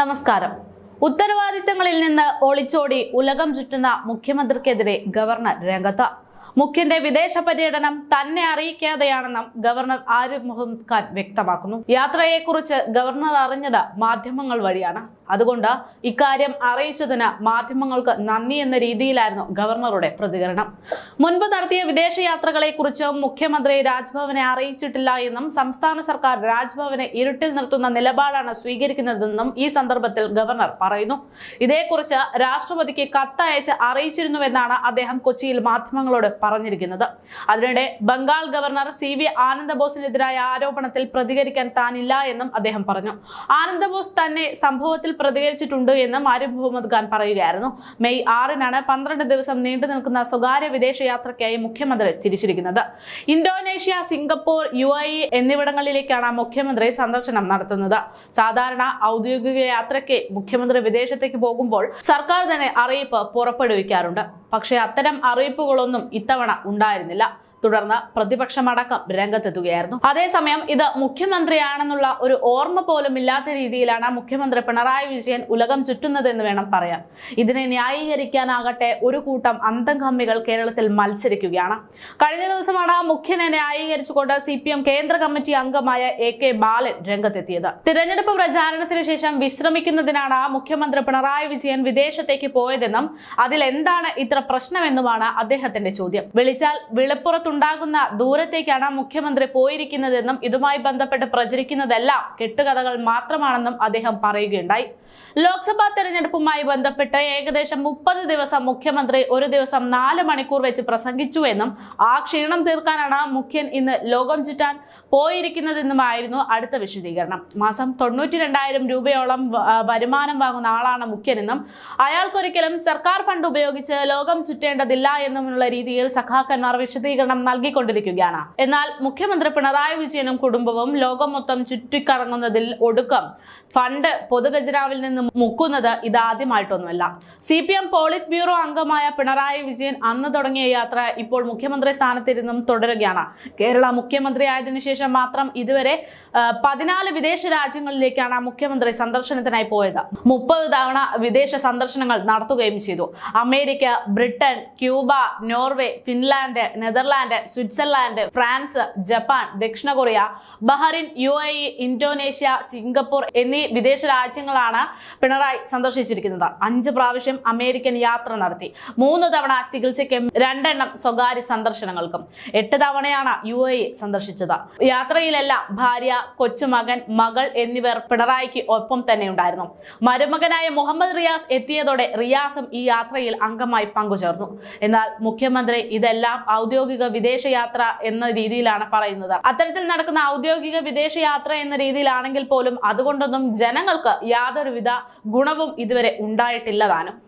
നമസ്കാരം. ഉത്തരവാദിത്തങ്ങളിൽ നിന്ന് ഒളിച്ചോടി ഉലകം ചുറ്റുന്ന മുഖ്യമന്ത്രിക്കെതിരെ ഗവർണർ രംഗത്ത് മുഖ്യന്റെ വിദേശ പര്യടനം തന്നെ അറിയിക്കാതെയാണെന്നും ഗവർണർ ആരിഫ് മുഹമ്മദ് ഖാൻ വ്യക്തമാക്കുന്നു. യാത്രയെക്കുറിച്ച് ഗവർണർ അറിഞ്ഞത് മാധ്യമങ്ങൾ വഴിയാണ്. അതുകൊണ്ട് ഇക്കാര്യം അറിയിച്ചതിന് മാധ്യമങ്ങൾക്ക് നന്ദി എന്ന രീതിയിലായിരുന്നു ഗവർണറുടെ പ്രതികരണം. മുൻപ് നടത്തിയ വിദേശയാത്രകളെ കുറിച്ച് മുഖ്യമന്ത്രി രാജ്ഭവനെ അറിയിച്ചിട്ടില്ല എന്നും സംസ്ഥാന സർക്കാർ രാജ്ഭവനെ ഇരുട്ടിൽ നിർത്തുന്ന നിലപാടാണ് സ്വീകരിക്കുന്നതെന്നും ഈ സന്ദർഭത്തിൽ ഗവർണർ പറയുന്നു. ഇതേക്കുറിച്ച് രാഷ്ട്രപതിക്ക് കത്തയച്ച് അറിയിച്ചിരുന്നുവെന്നാണ് അദ്ദേഹം കൊച്ചിയിൽ മാധ്യമങ്ങളോട് പറഞ്ഞിരിക്കുന്നത്. അതിനിടെ ബംഗാൾ ഗവർണർ സി വി ആനന്ദബോസിനെതിരായ ആരോപണത്തിൽ പ്രതികരിക്കാൻ താനില്ല എന്നും അദ്ദേഹം പറഞ്ഞു. ആനന്ദബോസ് തന്നെ സംഭവത്തിൽ പ്രതികരിച്ചിട്ടുണ്ട് എന്നും ആരിഫ് മുഹമ്മദ് ഖാൻ പറയുകയായിരുന്നു. മെയ് ആറിനാണ് പന്ത്രണ്ട് ദിവസം നീണ്ടു നിൽക്കുന്ന സ്വകാര്യ വിദേശയാത്രയ്ക്കായി മുഖ്യമന്ത്രി തിരിച്ചിരിക്കുന്നത്. ഇന്തോനേഷ്യ സിംഗപ്പൂർ യു ഐ എന്നിവിടങ്ങളിലേക്കാണ് മുഖ്യമന്ത്രി സന്ദർശനം നടത്തുന്നത്. സാധാരണ ഔദ്യോഗിക യാത്രയ്ക്ക് മുഖ്യമന്ത്രി വിദേശത്തേക്ക് പോകുമ്പോൾ സർക്കാർ തന്നെ അറിയിപ്പ് പുറപ്പെടുവിക്കാറുണ്ട്. പക്ഷേ അത്തരം അറിയിപ്പുകളൊന്നും ഇത്തവണ ഉണ്ടായിരുന്നില്ല. തുടർന്ന് പ്രതിപക്ഷമടക്കം രംഗത്തെത്തുകയായിരുന്നു. അതേസമയം ഇത് മുഖ്യമന്ത്രിയാണെന്നുള്ള ഒരു ഓർമ്മ പോലും ഇല്ലാത്ത രീതിയിലാണ് മുഖ്യമന്ത്രി പിണറായി വിജയൻ ഉലകം ചുറ്റുന്നതെന്ന് വേണം പറയാൻ. ഇതിനെ ന്യായീകരിക്കാനാകട്ടെ ഒരു കൂട്ടം അന്തംകമ്മികൾ കേരളത്തിൽ മത്സരിക്കുകയാണ്. കഴിഞ്ഞ ദിവസമാണ് മുഖ്യനെ ന്യായീകരിച്ചുകൊണ്ട് സി പി എം കേന്ദ്ര കമ്മിറ്റി അംഗമായ എ കെ ബാലൻ രംഗത്തെത്തിയത്. തിരഞ്ഞെടുപ്പ് പ്രചാരണത്തിന് ശേഷം വിശ്രമിക്കുന്നതിനാണ് മുഖ്യമന്ത്രി പിണറായി വിജയൻ വിദേശത്തേക്ക് പോയതെന്നും അതിൽ എന്താണ് ഇത്ര പ്രശ്നമെന്നുമാണ് അദ്ദേഹത്തിന്റെ ചോദ്യം. വിളിച്ചാൽ വിളിപ്പുറത്തുണ്ടാകുന്ന ദൂരത്തേക്കാണ് മുഖ്യമന്ത്രി പോയിരിക്കുന്നതെന്നും ഇതുമായി ബന്ധപ്പെട്ട് പ്രചരിക്കുന്നതെല്ലാം കെട്ടുകഥകൾ മാത്രമാണെന്നും അദ്ദേഹം പറയുകയുണ്ടായി. ലോക്സഭാ തെരഞ്ഞെടുപ്പുമായി ബന്ധപ്പെട്ട് ഏകദേശം മുപ്പത് ദിവസം മുഖ്യമന്ത്രി ഒരു ദിവസം നാല് മണിക്കൂർ വെച്ച് പ്രസംഗിച്ചു എന്നും ആ ക്ഷീണം തീർക്കാനാണ് മുഖ്യൻ ഇന്ന് ലോകം ചുറ്റാൻ പോയിരിക്കുന്നതെന്നുമായിരുന്നു അടുത്ത വിശദീകരണം. മാസം തൊണ്ണൂറ്റി രണ്ടായിരം രൂപയോളം വരുമാനം വാങ്ങുന്ന ആളാണ് മുഖ്യനെന്നും അയാൾക്കൊരിക്കലും സർക്കാർ ഫണ്ട് ഉപയോഗിച്ച് ലോകം ചുറ്റേണ്ടതില്ല എന്നുമുള്ള രീതിയിൽ സഖാക്കന്മാർ വിശദീകരണം നൽകിക്കൊണ്ടിരിക്കുകയാണ്. എന്നാൽ മുഖ്യമന്ത്രി പിണറായി വിജയനും കുടുംബവും ലോകം മൊത്തം ചുറ്റിക്കറങ്ങുന്നതിൽ ഒടുക്കം. ഫണ്ട് പൊതുഖജനാവിൽ നിന്ന് മുക്കുന്നത് ഇതാദ്യമായിട്ടൊന്നുമല്ല. C P M polit bureau അംഗമായ പിണറായി വിജയൻ അന്ന് തുടങ്ങിയ യാത്ര ഇപ്പോൾ മുഖ്യമന്ത്രി സ്ഥാനത്തിരുന്നും തുടരുകയാണ്. കേരള മുഖ്യമന്ത്രി മുഖ്യമന്ത്രിയായതിനു ശേഷം മാത്രം ഇതുവരെ പതിനാല് വിദേശ രാജ്യങ്ങളിലേക്കാണ് മുഖ്യമന്ത്രി സന്ദർശനത്തിനായി പോയത്. മുപ്പത് തവണ വിദേശ സന്ദർശനങ്ങൾ നടത്തുകയും ചെയ്തു. America Britain Cuba Norway Finland Netherland Switzerland France Japan ദക്ഷിണ Korea Bahrain U A E Indonesia Singapore എന്നീ വിദേശ രാജ്യങ്ങളാണ് പിണറായി സന്ദർശിച്ചിരിക്കുന്നത്. അഞ്ച് പ്രാവശ്യം അമേരിക്കൻ യാത്ര നടത്തി. മൂന്ന് തവണ ചികിത്സയ്ക്കും രണ്ടെണ്ണം സ്വകാര്യ സന്ദർശനങ്ങൾക്കും. എട്ട് തവണയാണ് യു എ ഇ സന്ദർശിച്ചത്. യാത്രയിലെല്ലാം ഭാര്യ കൊച്ചുമകൻ മകൾ എന്നിവർ പിണറായിക്ക് ഒപ്പം തന്നെ ഉണ്ടായിരുന്നു. മരുമകനായ മുഹമ്മദ് റിയാസ് എത്തിയതോടെ റിയാസും ഈ യാത്രയിൽ അംഗമായി പങ്കുചേർന്നു. എന്നാൽ മുഖ്യമന്ത്രി ഇതെല്ലാം ഔദ്യോഗിക വിദേശയാത്ര എന്ന രീതിയിലാണ് പറയുന്നത്. അത്തരത്തിൽ നടക്കുന്ന ഔദ്യോഗിക വിദേശയാത്ര എന്ന രീതിയിലാണെങ്കിൽ പോലും അതുകൊണ്ടൊന്നും ജനങ്ങൾക്ക് യാതൊരുവിധ ഗുണവും ഇതുവരെ ഉണ്ടായിട്ടില്ല താനും.